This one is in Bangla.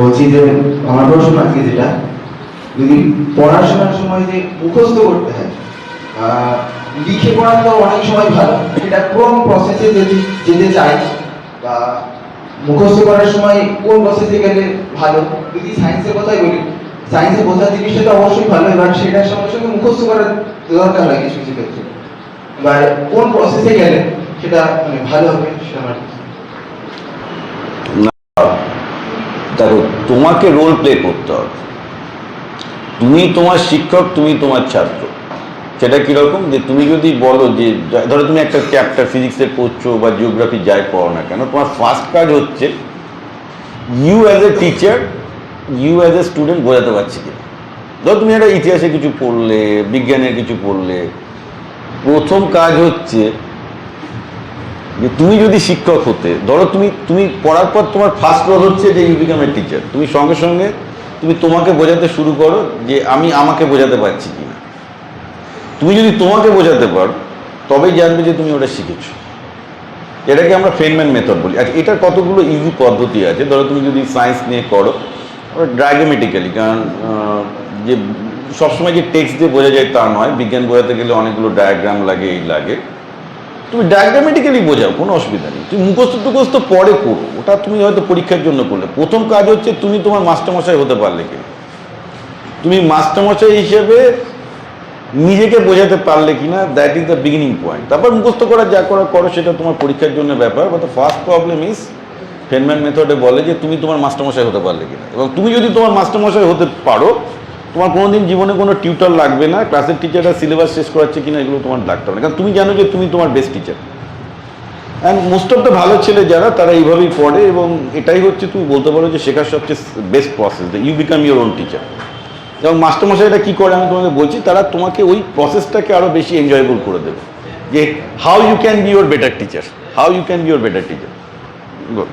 বলছি যে আমার প্রশ্ন আজকে যেটা? যদি পড়াশোনার সময় যে মুখস্থ করতে হয় লিখে পড়া তো অনেক সময় ভালো। এটা কোন প্রসেসে যেতে যেতে চাই বা মুখস্থ করার সময় কোন প্রসেসে গেলে ভালো? যদি সায়েন্সের কথাই বলি সায়েন্সে বোঝার জিনিসটা তো অবশ্যই ভালো, এবার সেটার সঙ্গে সঙ্গে মুখস্থ করার দরকার হয় কিছু কিছু ক্ষেত্রে। এবার কোন প্রসেসে গেলে সেটা মানে ভালো হবে সেটা আমার দেখো, তোমাকে রোল প্লে করতে হবে। তুমি তোমার শিক্ষক, তুমি তোমার ছাত্র। সেটা কীরকম? যে তুমি যদি বলো যে, ধরো তুমি একটা চ্যাপ্টার ফিজিক্সের পড়ছো বা জিওগ্রাফি যাই পড়ো না কেন, তোমার ফার্স্ট কাজ হচ্ছে you as a teacher you as a student বোঝাতে পারছি কি ধরো তুমি একটা ইতিহাসে কিছু পড়লে, বিজ্ঞানের কিছু পড়লে, প্রথম কাজ হচ্ছে যে তুমি যদি শিক্ষক হতে, ধরো তুমি তুমি পড়ার পর তোমার ফার্স্ট রোল হচ্ছে যে ইউ বিকাম এ টিচার তুমি সঙ্গে সঙ্গে তুমি তোমাকে বোঝাতে শুরু করো যে আমি আমাকে বোঝাতে পারছি কি না তুমি যদি তোমাকে বোঝাতে পারো, তবেই জানবে যে তুমি ওটা শিখেছো। এটাকে আমরা ফেনম্যান মেথড বলি। আচ্ছা এটার কতগুলো ইজি পদ্ধতি আছে? ধরো তুমি যদি সায়েন্স নিয়ে করো ড্রাইগোমেটিক্যালি কারণ যে সবসময় যে টেক্সট দিয়ে বোঝা যায় তা নয়। বিজ্ঞান বোঝাতে গেলে অনেকগুলো ডায়াগ্রাম লাগে, এই লাগে। তুমি ডায়াগ্রামেটিক্যালি বোঝাও, কোনো অসুবিধা নেই। তুমি মুখস্থ টুখস্থ পরে করো ওটা তুমি হয়তো পরীক্ষার জন্য করলে। প্রথম কাজ হচ্ছে তুমি তোমার মাস্টারমশাই হতে পারলে কিনা তুমি মাস্টারমশাই হিসেবে নিজেকে বোঝাতে পারলে কিনা that is the beginning point তারপর মুখস্থ করা, যা করা, করো, সেটা তোমার পরীক্ষার জন্য ব্যাপার। বা ফার্স্ট প্রবলেম ইজ ফেনম্যান মেথডে বলে যে তুমি তোমার মাস্টারমশাই হতে পারলে কিনা। এবং তুমি যদি তোমার মাস্টারমশাই হতে পারো তোমার কোনোদিন জীবনে কোনো টিউটর লাগবে না? ক্লাসের টিচাররা সিলেবাস শেষ করাচ্ছে কিনা এগুলো তোমার লাগতে হবে না। কারণ তুমি জানো যে তুমি তোমার best teacher and most of the ভালো ছেলে যারা, তারা এইভাবেই পড়ে এবং এটাই হচ্ছে তুমি বলতে পারো যে শেখার সবচেয়ে best process you become your own teacher এবং মাস্টারমশাইরা কী করে? আমি তোমাকে বলছি, তারা তোমাকে ওই প্রসেসটাকে আরও বেশি এনজয়েবল করে দেবে। যে how you can be your better teacher how you can be your better teacher good